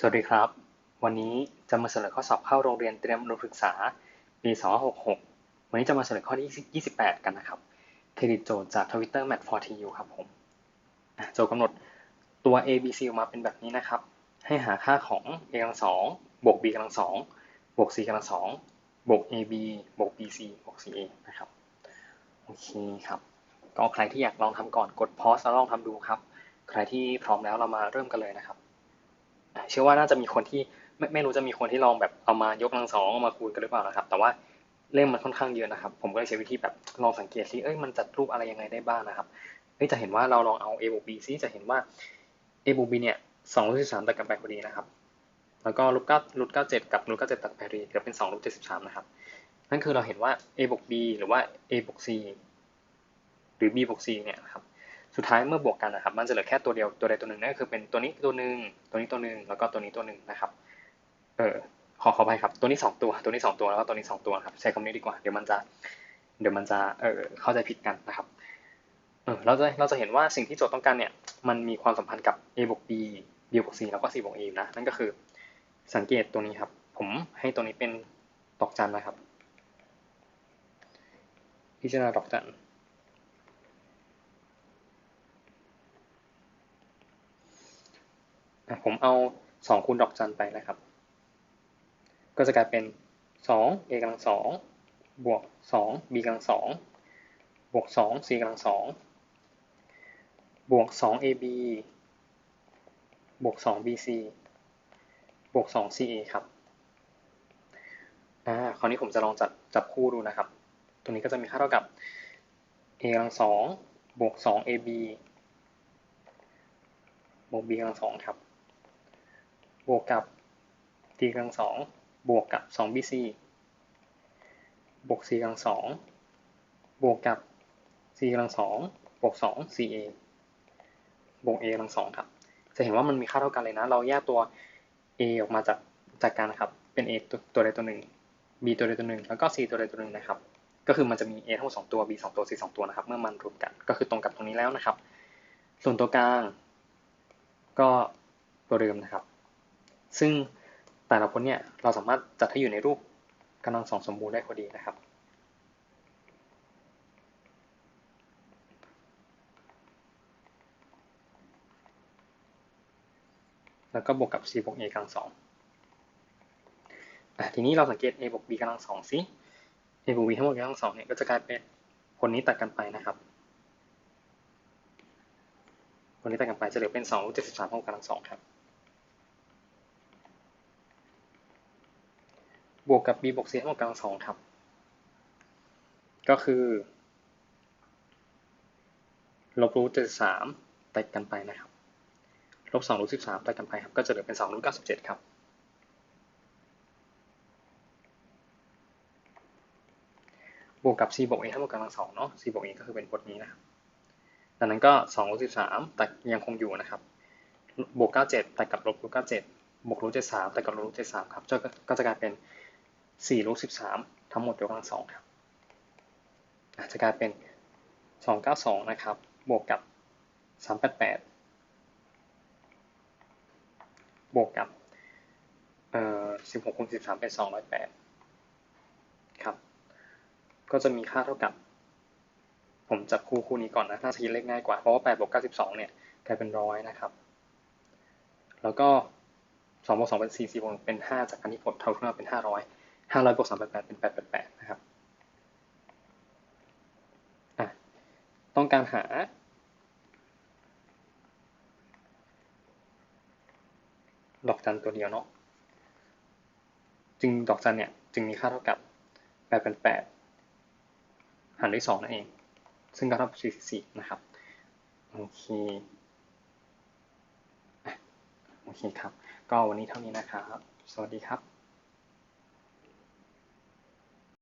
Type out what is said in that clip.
สวัสดีครับ วันนี้จะมาเสนอข้อสอบเข้าโรงเรียนเตรียมอุดมศึกษาปี 2566 วันนี้จะมาเสนอข้อที่28 กันนะครับ เครดิตโจทย์จาก Twitter Mat 4 TU ครับผม โจทย์กำหนดตัว a b c ออกมาเป็นแบบนี้นะครับ ให้หาค่าของ a กำลังสองบวก b กำลังสองบวก c กำลังสองบวก ab บวก bc บวก ca นะครับ โอเคครับ ก็ใครที่อยากลองทำก่อนกดพอสแล้วลองทำดูครับ ใครที่พร้อมแล้วเรามาเริ่มกันเลยนะครับ เชื่อว่าน่าจะมีคนที่ไม่ไม่รู้จะมีคนที่ลองแบบเอามายกลังสองเอามาคูณกันหรือเปล่านะครับ แต่ว่าเล่มมันค่อนข้างเยอะนะครับ ผมก็เลยใช้วิธีแบบลองสังเกตซิเอ้ยมันจัดรูปอะไรยังไงได้บ้างนะครับเฮ้ยจะเห็นว่าเราลองเอา a บวก b ซิจะเห็นว่า a บวก b เนี่ยสองรูทสิบสามตัดกันไปพอดีนะครับ แล้วก็รูทเก้ารูทเก้าเจ็ดกับรูทเก้าเจ็ดตัดไปพอดีเหลือเป็นสองรูทเจ็ดสิบสามนะครับ นั่นคือเราเห็นว่า a บวก b หรือว่า a บวก c หรือ b บวก c เนี่ยนะครับ สุดท้ายเมื่อบวกกันนะครับ มันจะเหลือแค่ตัวเดียวตัวใดตัวหนึ่งนั่นก็คือเป็นตัวนี้ตัวหนึ่งตัวนี้ตัวหนึ่งแล้วก็ตัวนี้ตัวหนึ่งนะครับ เออขอขอไปครับ ตัวนี้สองตัว ตัวนี้สองตัวแล้วก็ตัวนี้สองตัวครับ ใช้คำนี้ดีกว่า เดี๋ยวมันจะ เดี๋ยวมันจะ เออเข้าใจผิดกันนะครับ เออเราจะ เราจะเห็นว่าสิ่งที่โจทย์ต้องการเนี่ย มันมีความสัมพันธ์กับ a บวก b b บวก c แล้วก็ c บวก a นะ นั่นก็คือ สังเกตตัวนี้ครับ ผมให้ตัวนี้เป็นดอกจันนะครับ พิจารณาดอกจัน ผมเอาสองคูณดอกจันไปนะครับ ก็จะกลายเป็นสอง a กำลังสองบวกสอง b กำลังสองบวกสอง c กำลังสองบวกสอง ab บวกสอง bc บวกสอง ca ครับอ่าคราวนี้ผมจะลองจับจับคู่ดูนะครับตัวนี้ก็จะมีค่าเท่ากับ a กำลังสองบวกสอง ab บวก b กำลังสองครับ บวกกับ t กำลังสองบวกกับสอง bc บวก c กำลังสองบวกกับ c กำลังสองบวกสอง ca บวก a กำลังสองครับ จะเห็นว่ามันมีค่าเท่ากันเลยนะ เราแยกตัว a ออกมาจากจากการนะครับ เป็น a ตัวตัวใดตัวหนึ่ง b ตัวใดตัวหนึ่ง แล้วก็ c ตัวใดตัวหนึ่งนะครับ ก็คือมันจะมี a ทั้งหมดสองตัว b สองตัว c สองตัวนะครับ เมื่อมันรวมกัน ก็คือตรงกับตรงนี้แล้วนะครับ ส่วนตัวกลาง ก็ตัวเดิมนะครับ ซึ่งแต่ละคนเนี่ยเราสามารถจัดให้อยู่ในรูปกำลังสองสมบูรณ์ได้พอดีนะครับ แล้วก็บวกกับ c บวก a กำลังสองทีนี้เราสังเกต a บวก b กำลังสองสิ a บวก b ทั้งหมดกำลังสองเนี่ยก็จะกลายเป็นผลนี้ตัดกันไปนะครับผลนี้ตัดกันไปจะเหลือเป็นสองรูทเจ็ดสิบสามเท่ากำลังสองครับ บวกกับ b บวก c ทั้งหมดกำลังสองครับ ก็คือลบรูทเจ็ดสามตัดกันไปนะครับลบสองรูทสิบสามตัดกันไปครับ ก็จะเหลือเป็นสองรูทเก้าสิบเจ็ดครับบวกกับ c บวก a ทั้งหมดกำลังสองเนาะ c บวก a ก็คือเป็นบทนี้นะครับดังนั้นก็สองรูทสิบสามแต่ยังคงอยู่นะครับ บวกเก้าเจ็ดแต่กับลบรูทเก้าเจ็ดบวกรูทเจ็ดสามแต่กับลบรูทเจ็ดสามครับก็จะกลายเป็น สี่รูทสิบสามทั้งหมดยกกำลังสองครับจะกลายเป็นสองเก้าสองนะครับ บวกกับสามแปดแปดบวกกับเอ่อสิบหกคูณสิบสามเป็นสองร้อยแปดครับ ก็จะมีค่าเท่ากับ ผมจับคู่คู่นี้ก่อนนะน่าจะคิดเลขง่ายกว่า เพราะว่าแปดบวกเก้าสิบสองเนี่ย กลายเป็นร้อยนะครับ แล้วก็สองบวกสองเป็นสี่สี่บวกเป็นห้าจากการที่ผลเท่าขึ้นมาเป็นห้าร้อย ห้าร้อยบวกสามแปดแปดเป็นแปดแปดแปดนะครับต้องการหา ดอกจันตัวเดียวเนาะจึงดอกจันเนี่ยจึงมีค่าเท่ากับแปดเป็นแปดหารด้วยสองนั่นเอง ซึ่งก็เท่ากับสี่สี่นะครับโอเคโอเคครับ ก็วันนี้เท่านี้นะครับ สวัสดีครับ